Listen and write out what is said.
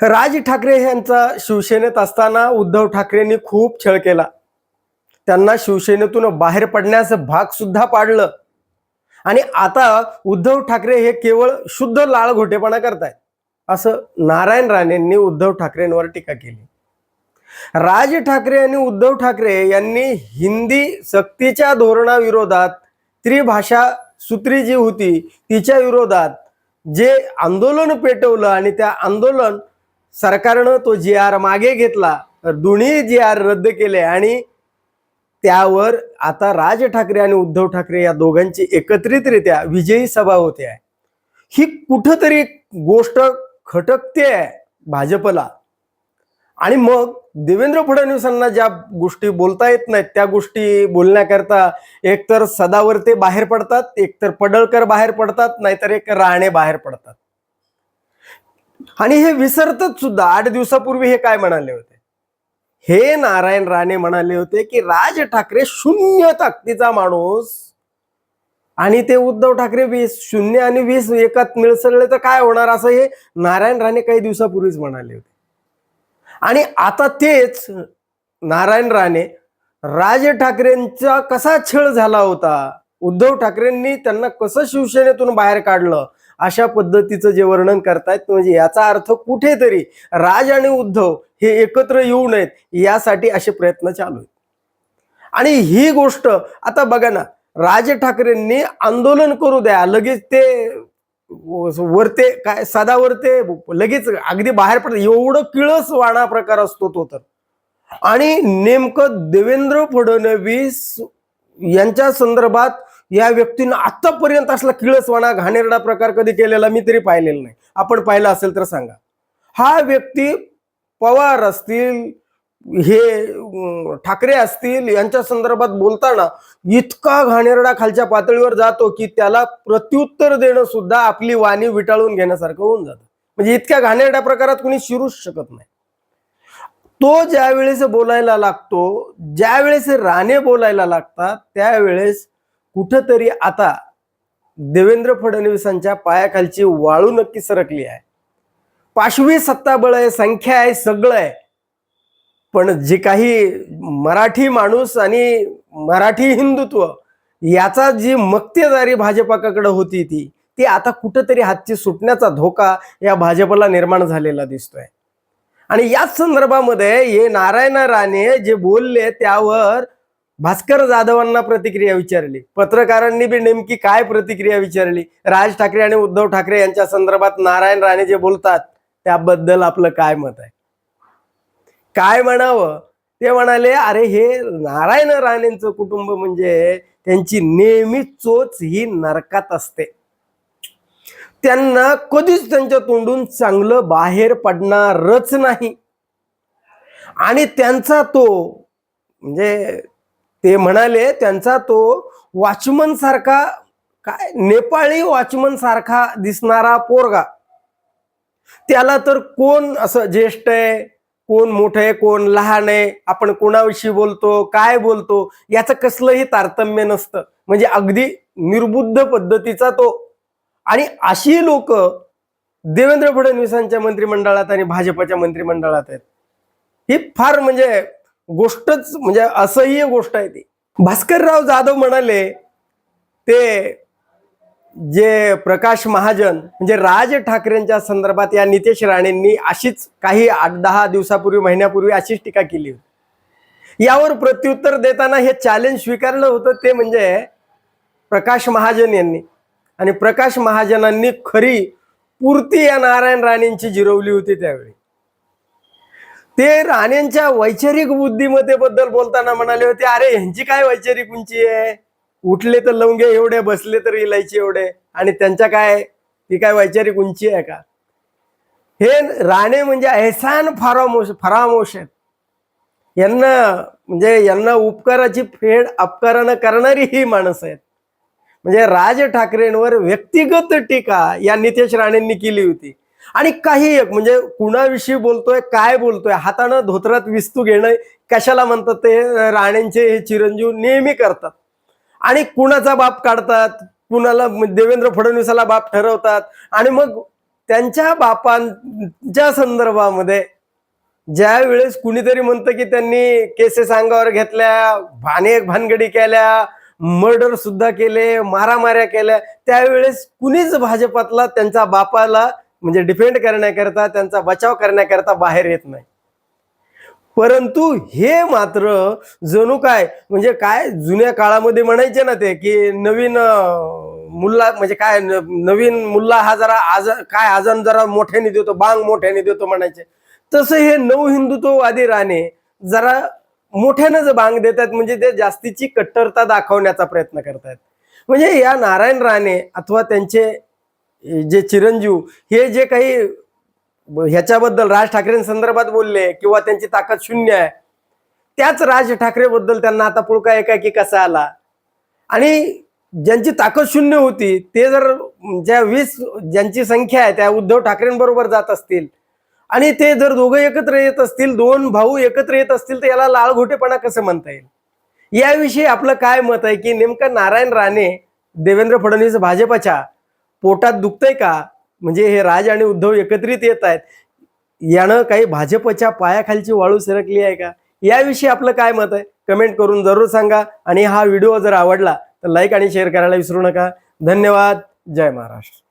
राज ठाकरे यांचा शिवसेनेत असताना उद्धव ठाकरेंनी खूप छळ केला. त्यांना शिवसेनेतून बाहेर पडण्यास भाग सुद्धा पाडलं. आणि आता उद्धव ठाकरे हे केवळ शुद्ध लाळघोटेपणा करतायत असं नारायण राणेंनी उद्धव ठाकरेंवर टीका केली. राज ठाकरे आणि उद्धव ठाकरे यांनी हिंदी सक्तीच्या धोरणाविरोधात त्रिभाषा सूत्री जी होती तिच्या विरोधात जे आंदोलन पेटवलं आणि त्या आंदोलन सरकारनं तो जी आर मागे घेतला दोन्ही जी आर रद्द केले आणि त्यावर आता राज ठाकरे आणि उद्धव ठाकरे या दोघांची एकत्रितरित्या विजयी सभा होते आहे. ही कुठंतरी गोष्ट खटकते आहे भाजपला. आणि मग देवेंद्र फडणवीसांना ज्या गोष्टी बोलता येत नाहीत त्या गोष्टी बोलण्याकरता एकतर सदावर ते बाहेर पडतात एकतर पडळकर बाहेर पडतात नाहीतर एक राणे बाहेर पडतात. आणि हे विसरतच सुद्धा. आठ दिवसापूर्वी हे काय म्हणाले होते? हे नारायण राणे म्हणाले होते की राज ठाकरे शून्य ताकदीचा माणूस आणि ते उद्धव ठाकरे वीस शून्य आणि वीस एकात मिळसळले तर काय होणार? असं हे नारायण राणे काही दिवसापूर्वीच म्हणाले होते. आणि आता तेच नारायण राणे राज ठाकरेंचा कसा छळ झाला होता? उद्धव ठाकरेंनी त्यांना कसं शिवसेनेतून बाहेर काढलं? अशा पद्धतीचं जे वर्णन करतायत म्हणजे याचा अर्थ कुठेतरी राज आणि उद्धव हे एकत्र येऊ नयेत यासाठी असे प्रयत्न चालू आहेत. आणि ही गोष्ट आता बघा ना राज ठाकरेंनी आंदोलन करू द्या लगेच ते वरते काय सदावरते लगेच अगदी बाहेर पडत एवढं किळस वाणा प्रकार असतो तो तर. आणि नेमकं देवेंद्र फडणवीस यांच्या संदर्भात या व्यक्तीनं आतापर्यंत असला किळसवाणा घाणेरडा प्रकार कधी केलेला मी तरी पाहिलेला नाही. आपण पाहिला असेल तर सांगा. हा व्यक्ती पवार असतील हे ठाकरे असतील यांच्या संदर्भात बोलताना इतका घाणेरडा खालच्या पातळीवर जातो की त्याला प्रत्युत्तर देणं सुद्धा आपली वाणी विटाळून घेण्यासारखं होऊन जातं. म्हणजे इतक्या घाणेरड्या प्रकारात कुणी शिरूच शकत नाही. तो ज्या वेळेस बोलायला लागतो ज्या वेळेस राणे बोलायला लागतात त्यावेळेस कुठंतरी आता देवेंद्र फडणवीसांच्या पायाखालची वाळू नक्की सरकली आहे. पाशवी सत्ताबळ आहे संख्या आहे सगळं आहे. पण जे काही मराठी माणूस आणि मराठी हिंदुत्व याचा जी मक्तेदारी भाजपाकडे होती ती ती आता कुठंतरी हातची सुटण्याचा धोका या भाजपला निर्माण झालेला दिसतोय. आणि याच संदर्भामध्ये हे नारायण राणे जे बोलले त्यावर भास्कर जाधवांना प्रतिक्रिया विचारली. पत्रकारांनी बी नेमकी काय प्रतिक्रिया विचारली? राज ठाकरे आणि उद्धव ठाकरे यांच्या संदर्भात नारायण राणे जे बोलतात त्याबद्दल आपलं काय मत आहे? काय म्हणावं? ते म्हणाले अरे हे नारायण राणेंचं कुटुंब म्हणजे त्यांची नेहमी चोच ही नरकात असते. त्यांना कधीच त्यांच्या तोंडून चांगलं बाहेर पडणारच नाही. आणि त्यांचा तो म्हणजे ते म्हणाले त्यांचा तो वॉचमन सारखा काय नेपाळी वॉचमन सारखा दिसणारा पोरगा. त्याला तर कोण असं ज्येष्ठ आहे कोण मोठं आहे कोण लहान आहे आपण कोणाविषयी बोलतो काय बोलतो याचं कसलंही तारतम्य नसतं. म्हणजे अगदी निर्बुद्ध पद्धतीचा तो. आणि अशी लोक देवेंद्र फडणवीसांच्या मंत्रिमंडळात आणि भाजपच्या मंत्रिमंडळात आहेत. ही फार म्हणजे गोष्टच म्हणजे असह्य गोष्ट आहे ती. भास्करराव जाधव म्हणाले ते जे प्रकाश महाजन म्हणजे राज ठाकरेंच्या संदर्भात या नितेश राणेंनी अशीच काही आठ दहा दिवसापूर्वी महिन्यापूर्वी अशीच टीका केली होती. यावर प्रत्युत्तर देताना हे चॅलेंज स्वीकारलं होतं ते म्हणजे प्रकाश महाजन यांनी. आणि प्रकाश महाजनांनी खरी पूर्ती या नारायण राणेंची जिरवली होती त्यावेळी. ते राणेंच्या वैचारिक बुद्धिमत्तेबद्दल बोलताना म्हणाले होते अरे ह्यांची काय वैचारिक उंची आहे? उठले तर लवंगे एवढे बसले तर इलायची एवढे. आणि त्यांच्या काय? ती काय वैचारिक उंची आहे का? हे राणे म्हणजे एहसान फरामोश फरामोश आहेत. यांना म्हणजे यांना उपकाराची फेड अपकारानं करणारी ही माणसं आहेत. म्हणजे राज ठाकरेंवर व्यक्तिगत टीका या नितेश राणेंनी केली होती. आणि काही एक म्हणजे कुणाविषयी बोलतोय काय बोलतोय हातानं धोत्रात विस्तू घेणं कशाला म्हणतात ते राणेंचे हे चिरंजीव नेहमी करतात. आणि कुणाचा बाप काढतात कुणाला म्हणजे देवेंद्र फडणवीसाला बाप ठरवतात आणि मग त्यांच्या बापांच्या संदर्भामध्ये ज्या वेळेस कुणीतरी म्हणतं की त्यांनी केसेस अंगावर घेतल्या भाने भानगडी केल्या मर्डर सुद्धा केले मारामाऱ्या केल्या त्यावेळेस कुणीच भाजपातला त्यांच्या बापाला म्हणजे डिफेंड करण्याकरता त्यांचा बचाव करण्याकरता बाहेर येत नाही. परंतु हे मात्र जणू काय म्हणजे काय जुन्या काळामध्ये म्हणायचे ना ते की नवीन मुल्ला म्हणजे काय नवीन मुल्ला हा जरा आज काय आजन जरा मोठ्याने देतो बांग मोठ्याने देतो म्हणायचे. तसं हे नव हिंदुत्ववादी राणे जरा मोठ्यानंच बांग देतात म्हणजे ते जास्तीची कट्टरता दाखवण्याचा प्रयत्न करतात म्हणजे या नारायण राणे अथवा त्यांचे जे चिरंजीव हे जे काही ह्याच्याबद्दल राज ठाकरेंसंदर्भात बोलले किंवा त्यांची ताकद शून्य आहे त्याच राज ठाकरे बद्दल त्यांना आता पुळका एकाकी कसा आला? आणि ज्यांची ताकद शून्य होती ते जर ज्या वीस ज्यांची संख्या आहे त्या उद्धव ठाकरेंबरोबर जात असतील आणि ते जर दोघं एकत्र येत असतील दोन भाऊ एकत्र येत असतील तर याला लाळघोटेपणा कसं म्हणता येईल? याविषयी आपलं काय मत आहे की नेमकं नारायण राणे देवेंद्र फडणवीस भाजपच्या पोटात दुखतंय का? म्हणजे हे राज आणि उद्धव एकत्रित येत आहेत. यानं काही भाजपच्या पायाखालची वाळू सरकली आहे का? याविषयी आपलं काय मत आहे? कमेंट करून जरूर सांगा आणि हा व्हिडिओ जर आवडला तर लाईक आणि शेअर करायला विसरू नका. धन्यवाद. जय महाराष्ट्र.